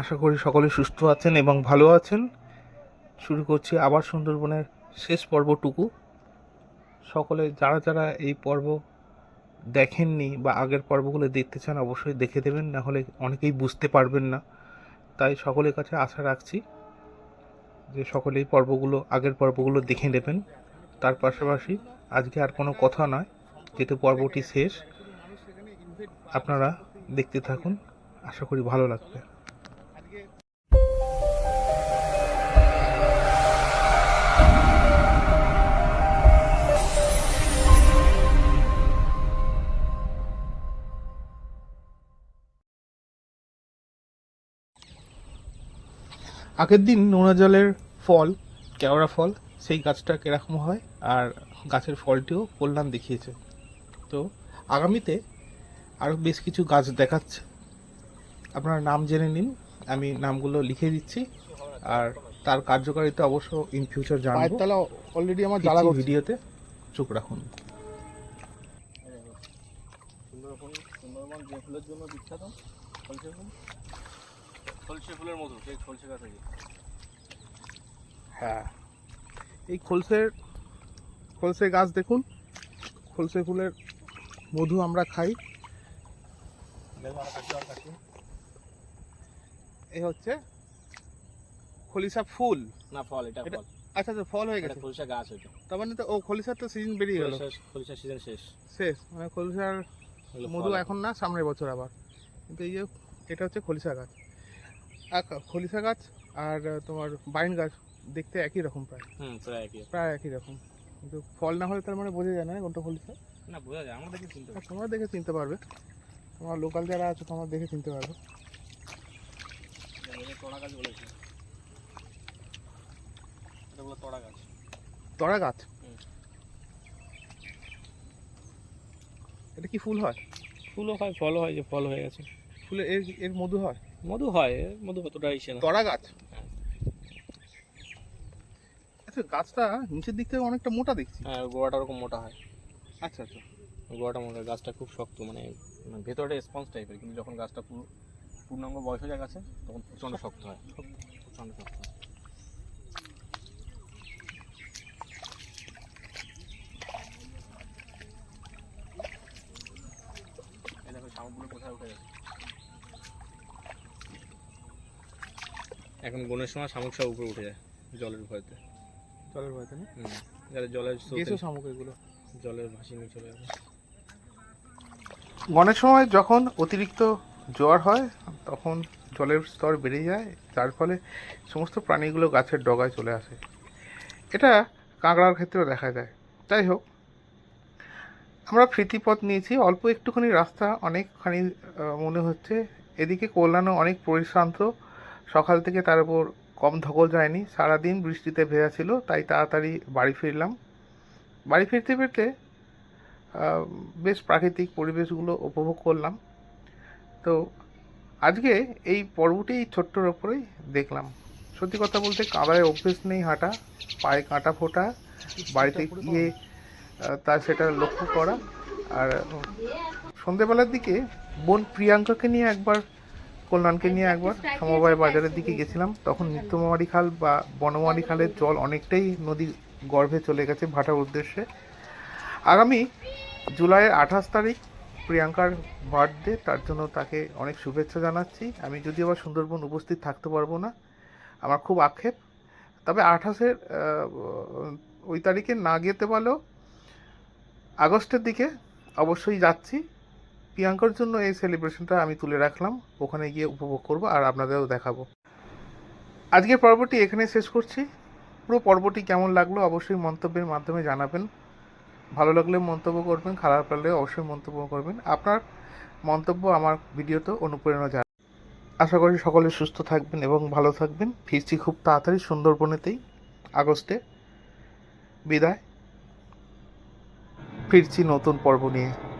আশা করি সকলে সুস্থ আছেন এবং ভালো আছেন। শুরু করছি আবার সুন্দরবনের শেষ পর্বটুকু। সকলে যারা যারা এই পর্ব দেখেননি বা আগের পর্বগুলো দেখতে চান অবশ্যই দেখে দেবেন, না হলে অনেকেই বুঝতে পারবেন না। তাই সকলের কাছে আশা রাখছি যে সকলে এই পর্বগুলো, আগের পর্বগুলো দেখে নেবেন। তার পাশাপাশি আজকে আর কোনো কথা নয়, যেহেতু পর্বটি শেষ, আপনারা দেখতে থাকুন। আশা করি ভালো লাগবে। আগের দিন নোনা জলের ফল কেওড়া ফল সেই গাছটা কীরকম হয় আর গাছের ফলটিও কল্যাণ দেখিয়েছে। তো আগামীতে আরও বেশ কিছু গাছ দেখাচ্ছে। আপনারা নাম জেনে নিন আমি নামগুলো লিখে দিচ্ছি। আর তার কার্যকারিতা অবশ্য ইন ফিউচার জানব। তলা অলরেডি আমার জ্বালা ভিডিওতে চোখ রাখুন। সুন্দরবন সুন্দরবন যে ফুলের জন্য বিখ্যাত সলসে ফুলের মতো সেই সলসে গাছ হ্যাঁ। এই খোলসের খোলসে গাছ দেখুন। খোলসে ফুলের মধু আমরা খাই। এই হচ্ছে খলিসা ফুল। না ফল এটা ফল। আচ্ছা আচ্ছা ফল হয়ে গেছে। খলসা গাছ ওইটা তার মানে তো ও খলিশার তো সিজন বেরিয়ে গেল। খলসা খলসা সিজন শেষ। শেষ। মানে এগুলো মধু এখন না সামনের বছর আবার। কিন্তু এই যে এটা হচ্ছে খলিশা গাছ। আর খলিশা গাছ আর তোমার বাইন গাছ দেখতে একই রকম প্রায়। হুম প্রায় একই প্রায় একই রকম। কিন্তু ফল না হলে তার মানে বোঝা যায় না কোনটা খলিশা না বোঝা যায় আমরা দেখি চিনতে তোমরা দেখে চিনতে পারবে। তোমার লোকাল যারা আছে তোমরা দেখে চিনতে পারবে। পারি তড়া গাছ এটা কি ফুল হয়? ফুলও হয় ফলও হয় যে ফল হয়ে গেছে। ফুলে এর এর মধু হয়? মধু হয় মধু কতটা ইসে না তরা গাছ। আচ্ছা গাছটা নিচের দিক থেকে অনেকটা মোটা দেখছি। হ্যাঁ গোড়াটা ওরকম মোটা হয়। আচ্ছা আচ্ছা। গোড়াটা মোটা গাছটা খুব শক্ত মানে ভেতরে ভেতরটা স্পঞ্জ টাইপের কিন্তু যখন গাছটা পুরো পূর্ণাঙ্গ বয়স হয়ে গেছে গাছে তখন প্রচণ্ড শক্ত হয়। প্রচণ্ড শক্ত হয় এই দেখো শামুকগুলো কোথায় উঠে গেছে এখন বনের সময় শামুক সব উপরে উঠে যায় জলের ভয়তে। জলের ভয়তে না? যাতে জলের গেছো শামুক এগুলো। জলের ভাসিয়ে নিয়ে চলে যাবে। বনের সময় যখন অতিরিক্ত জোয়ার হয় তখন জলের স্তর বেড়ে যায় যার ফলে সমস্ত প্রাণীগুলো গাছের ডগায় চলে আসে। এটা কাঁকড়ার ক্ষেত্রেও দেখা যায়। যাই হোক আমরা প্রীতিপথ নিয়েছি অল্প একটুখানি রাস্তা অনেকখানি মনে হচ্ছে। এদিকে কল্যাণও অনেক পরিশ্রান্ত। সকাল থেকে তার উপর কম ধকল যায়নি। সারাদিন বৃষ্টিতে ভেজা ছিল, তাই তাড়াতাড়ি বাড়ি ফিরলাম। বাড়ি ফিরতে ফিরতে বেশ প্রাকৃতিক পরিবেশগুলো উপভোগ করলাম। তো আজকে এই পর্বটি এই ছোট্টর ওপরেই দেখলাম। সত্যি কথা বলতে কাদায় অভ্যেস নেই হাঁটা, পায়ে কাঁটা ফোটা, বাড়িতে গিয়ে তা সেটা লক্ষ্য করা। আর সন্ধেবেলার দিকে বোন প্রিয়াঙ্কাকে নিয়ে একবার কল্যাণকে নিয়ে একবার সমবায় বাজারের দিকে গেছিলাম তখন নিত্যমারি খাল বা বনমারি খালের জল অনেকটাই নদী গর্ভে চলে গেছে ভাটার উদ্দেশ্যে। আগামী জুলাইয়ের আঠাশ তারিখ প্রিয়াঙ্কার বার্থডে তার জন্য তাকে অনেক শুভেচ্ছা জানাচ্ছি। আমি যদি আবার সুন্দরবন উপস্থিত থাকতে পারব না আমার খুব আক্ষেপ। তবে আঠাশের ওই তারিখে না যেতে পারলেও আগস্টের দিকে অবশ্যই যাচ্ছি। প্রিয়াঙ্কার জন্য এই সেলিব্রেশনটা আমি তুলে রাখলাম। ওখানে গিয়ে উপভোগ করব আর আপনাদেরও দেখাবো। আজকের পর্বটি এখানে শেষ করছি। পুরো পর্বটি কেমন লাগল অবশ্যই মন্তব্যের মাধ্যমে জানাবেন। ভালো লাগলে মন্তব্য করবেন, খারাপ লাগলে অবশ্যই মন্তব্য করবেন। আপনার মন্তব্য আমার ভিডিওতে অনুপ্রেরণা জানাবে আশা করি সকলে সুস্থ থাকবেন এবং ভালো থাকবেন। ফিরছি খুব তাড়াতাড়ি সুন্দরবনেতেই, আগস্টে। বিদায়। ফিরছি নতুন পর্ব নিয়ে।